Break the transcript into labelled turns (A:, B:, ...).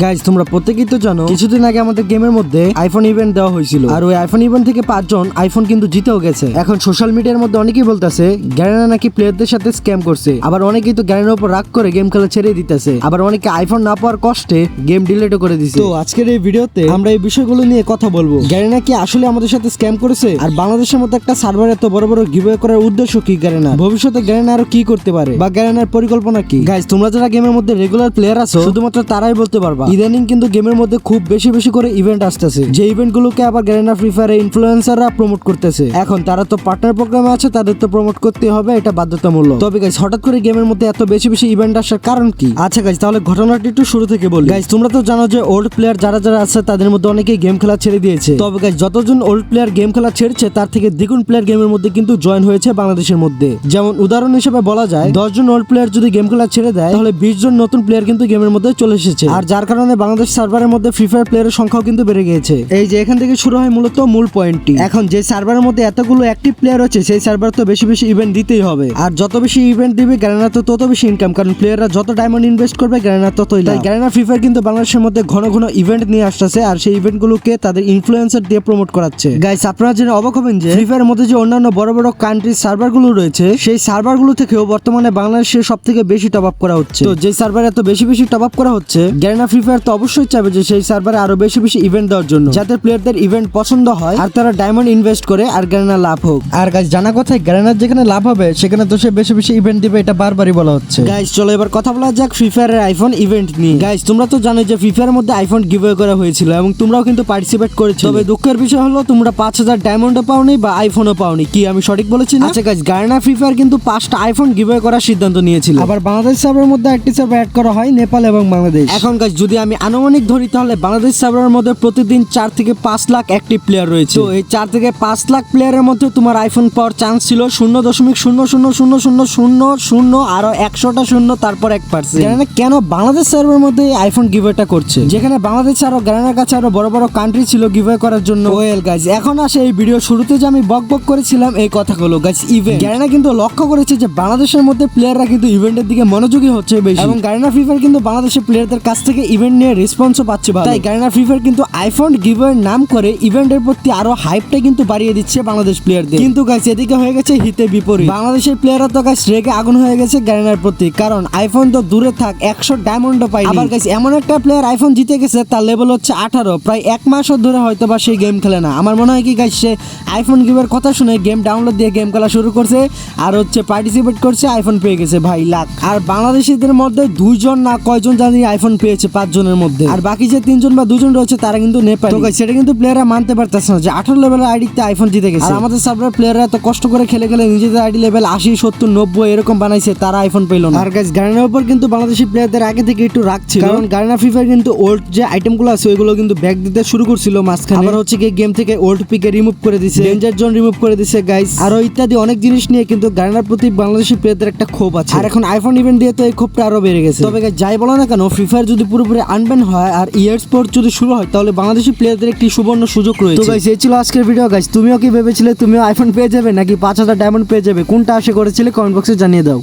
A: Guys তোমরা প্রত্যেকেই তো জানো কিছুদিন আগে আমাদের গেমের মধ্যে আইফোন ইভেন্ট দেওয়া হয়েছিল। আর ওই আইফোন ইভেন্ট থেকে পাঁচজন আইফোন কিন্তু জিতেও গেছে। এখন সোশ্যাল মিডিয়ার মধ্যে অনেকেই বলতেছে গ্যারেনা নাকি প্লেয়ারদের সাথে স্ক্যাম করছে। আবার অনেকেই তো গ্যারেনার উপর রাগ করে গেম খেলা ছেড়ে দিতেছে। আবার অনেকে আইফোন না পাওয়ার কষ্টে গেম ডিলেটও করে দিছে। তো আজকের এই ভিডিওতে আমরা এই বিষয়গুলো নিয়ে কথা বলব। গ্যারেনা কি আসলে আমাদের সাথে স্ক্যাম করেছে? আর বাংলাদেশের মধ্যে একটা সার্ভার এত বড় বড় গিভওয়ে করার উদ্দেশ্য কি গ্যারেনা? ভবিষ্যতে গ্যারেনা আরও কি করতে পারে? বা গ্যারেনার পরিকল্পনা কি? গাইজ তোমরা যারা গেমের মধ্যে রেগুলার প্লেয়ার আছো শুধুমাত্র তারাই বলতে পারবা। ইদানিং কিন্তু গেমের মধ্যে খুব বেশি বেশি করে ইভেন্ট আসতেছে। যে ইভেন্ট গুলোকে আবার গ্যারেনা ফ্রি ফায়ার ইনফ্লুয়েন্সাররা প্রমোট করতেছে। এখন তারা তো পার্টনার প্রোগ্রামে আছে, তাদের তো প্রমোট করতে হবে, এটা বাধ্যতামূলক। তবে গাইজ হঠাৎ করে গেমের মধ্যে এত বেশি বেশি ইভেন্ট আসার কারণ কি? আচ্ছা গাইজ তাহলে ঘটনাটি একটু শুরু থেকে বলি। গাইজ তোমরা তো জানো যে ওল্ড প্লেয়ার যারা যারা আছে, তাদের মধ্যে অনেকেই গেম খেলা ছেড়ে দিয়েছে। তবে গাইজ যতজন ওল্ড প্লেয়ার গেম খেলা ছেড়েছে, তার থেকে দ্বিগুণ প্লেয়ার গেমের মধ্যে কিন্তু জয়েন হয়েছে বাংলাদেশের মধ্যে। যেমন উদাহরণ হিসেবে বলা যায়, দশজন ওল্ড প্লেয়ার যদি গেম খেলা ছেড়ে দেয়, তাহলে বিশ জন নতুন প্লেয়ার কিন্তু গেমের মধ্যে চলে এসেছে। আর যার কারণে বাংলাদেশ সার্ভারের মধ্যে ফ্রি ফায়ার প্লেয়ারের সংখ্যাও কিন্তু বেড়ে গিয়েছে। এই যে এখান থেকে শুরু হয় মূলত মূল পয়েন্টটি এখন যে সার্ভারের মধ্যে এতগুলো অ্যাক্টিভ প্লেয়ার আছে সেই সার্ভার তো বেশি বেশি ইভেন্ট দিতেই হবে। আর যত বেশি ইভেন্ট দিবে গ্যারেনা তো তত বেশি ইনকাম কারণ প্লেয়াররা যত ডায়মন্ড ইনভেস্ট করবে গ্যারেনা ততই তাই গ্যারেনা ফ্রি ফায়ার কিন্তু বাংলাদেশের মধ্যে ঘন ঘন ইভেন্ট নিয়ে আসতেছে আর সেই ইভেন্টগুলোকে তাদের ইনফ্লুয়েন্সার দিয়ে প্রমোট করাচ্ছে। গাইস আপনারা জেনে অবাক হবেন যে ফ্রি ফায়ারের মধ্যে যে অন্যান্য বড় বড় কান্ট্রির সার্ভারগুলো রয়েছে সেই সার্ভারগুলো থেকেও বর্তমানে বাংলাদেশে সব থেকে বেশি টপ আপ করা হচ্ছে। তো যে সার্ভার এত বেশি বেশি টপ আপ করা হচ্ছে গ্যারেনা ফ্রি ফায়ার তো অবশ্যই চাইবে যে সেই সার্ভারে আরও বেশি বেশি ইভেন্ট দেওয়ার জন্য। যাতে প্লেয়ারদের ইভেন্ট পছন্দ হয় আর তারা ডায়মন্ড ইনভেস্ট করে আর গ্যারেনা লাভ হোক। আর গাইস জানা কথায় গ্যারেনার যেখানে লাভ হবে সেখানে তো সে বেশি বেশি ইভেন্ট দিবে এটা বারবারই বলা হচ্ছে। গাইস চলো এবার কথা বলা যাক ফ্রি ফায়ারের আইফোন ইভেন্ট নিয়ে। গাইস তোমরা তো জানো যে ফ্রি ফায়ারের মধ্যে আইফোন গিভওয়ে করা হয়েছিল এবং তোমরাও কিন্তু পার্টিসিপেট করেছ তবে দুঃখের বিষয় হলো তোমরা পাঁচ হাজার ডায়মন্ডও পাওনি বা আইফোনও পাওনি। কি আমি সঠিক বলেছি না? আচ্ছা গাইস গার্না ফ্রি ফায়ার কিন্তু পাঁচটা আইফোন গিভওয়ে করার সিদ্ধান্ত নিয়েছিল। আবার বাংলাদেশ সার্ভারের মধ্যে একটি সার্ভার অ্যাড করা হয় নেপাল এবং বাংলাদেশ। এখন গাইস যদি আমি আনুমানিক ধরি তাহলে বাংলাদেশ সার্ভারের মধ্যে প্রতিদিন চার থেকে পাঁচ লাখ অ্যাক্টিভ প্লেয়ার রয়েছে। তো এই চার থেকে পাঁচ লাখ প্লেয়ারের মধ্যে তোমার আইফোন পাওয়ার চান্স ছিল শূন্য দশমিক শূন্য শূন্য শূন্য শূন্য শূন্য শূন্য আরও একশোটা শূন্য তারপর এক পার্সেন্ট কেন বাংলাদেশ সার্ভারের মধ্যে আইফোন গিভওয়েটা করছে? যেখানে বাংলাদেশ আরও গ্রানার কাছে আরও বড় বড় কান্ট্রি ছিল গিভওয়ে করার জন্য। ওয়েল গাইজ এখন আসে এই ভিডিও শুরুতে যে আমি বক বক করেছিলাম এই কথাগুলো। গাইজ ইভেন্ট গ্যারেনা কিন্তু লক্ষ্য করেছে যে বাংলাদেশের মধ্যে প্লেয়াররা কিন্তু ইভেন্টের দিকে মনোযোগী হচ্ছে বেশি। এবং গ্যারেনা ফ্রি ফায়ার কিন্তু বাংলাদেশের প্লেয়ারদের কাছ থেকে ইভেন্ট নিয়ে রেসপন্সও পাচ্ছে তাই গ্যারেনা ফ্রি ফায়ার কিন্তু আইফোন গিভওয়ের নাম করে ইভেন্টের প্রতি আরও হাইপটা কিন্তু বাড়িয়ে দিচ্ছে বাংলাদেশ প্লেয়ারদের কিন্তু গাইজ এদিকে হয়ে গেছে হিতে বিপরীত। বাংলাদেশের প্লেয়াররা তো গাইজ রেগে আগুন হয়ে গেছে গ্যারেনার প্রতি। কারণ আইফোন তো দূরে থাক একশো ডায়মন্ডও পাই আবার গাইজ এমন একটা প্লেয়ার আইফোন জিতে গেছে তার লেভেল হচ্ছে আঠারো। প্রায় এক মাসও ধরে হয়তো বা সেই গেম খেলে না। আমার মনে হয় কি গাইজ সে আইফোন গিভের কথা শুনে গেম ডাউনলোড দিয়ে গেম খেলা শুরু করছে আর হচ্ছে পার্টিসিপেট করছে আইফোন পেয়ে গেছে ভাই লাখ। আর বাংলাদেশিদের মধ্যে দুইজন না কয়জন জানি আইফোন পেয়েছে পাঁচজনের মধ্যে। আর বাকি যে তিনজন বা দুজন রয়েছে তারা কিন্তু নেপাল। তো সেটা কিন্তু প্লেয়াররা মানতে পারতেছে না যে আঠারো লেভেলের আইডিতে আইফোন জিতে গেছে। আর আমাদের সার্ভার প্লেয়াররা এত কষ্ট করে খেলে খেলে নিজেদের আইডি লেভেল আশি সত্তর নব্বই এরকম বানাইছে তারা আইফোন পেল না। আর গাইজ গার্নার উপর কিন্তু বাংলাদেশি প্লেয়ারদের আগে থেকে একটু রাখছিল কারণ গার্নার ফ্রি ফায়ার কিন্তু ওল্ড যে আইটেমগুলো আছে ওইগুলো কিন্তু ব্যাক দিতে শুরু করছিল মাঝখানে। আবার হচ্ছে কি গেম থেকে ওল্ড পিকে রিমুভ করে দিছে। ডেঞ্জার জোন রিমুভ করে দিছে গাইস আরও ইত্যাদি অনেক জিনিস নিয়ে কিন্তু গার্নার প্রতি বাংলাদেশি প্লেয়ারদের একটা ক্ষোভ আছে। আর এখন আইফোন ইভেন্ট দিয়ে তো এই ক্ষোভটা আরও বেড়ে গেছে। তবে যাই বলো না কেন ফ্রি ফায়ার যদি পুরোপুরি আনবেন হয় আর ইয়ার স্পোর্ট যদি শুরু হয়, তাহলে বাংলাদেশি প্লেয়ারদের একটি সুবর্ণ সুযোগ রয়েছে। তো গাইস এই ছিল আজকের ভিডিও গাইস তুমিও কি ভেবেছিলে, তুমিও আইফোন পেয়ে যাবে নাকি পাঁচ হাজার ডায়মন্ড পেয়ে যাবে? কোনটা আশা করেছিলে? কমেন্ট বক্সে জানিয়ে দাও।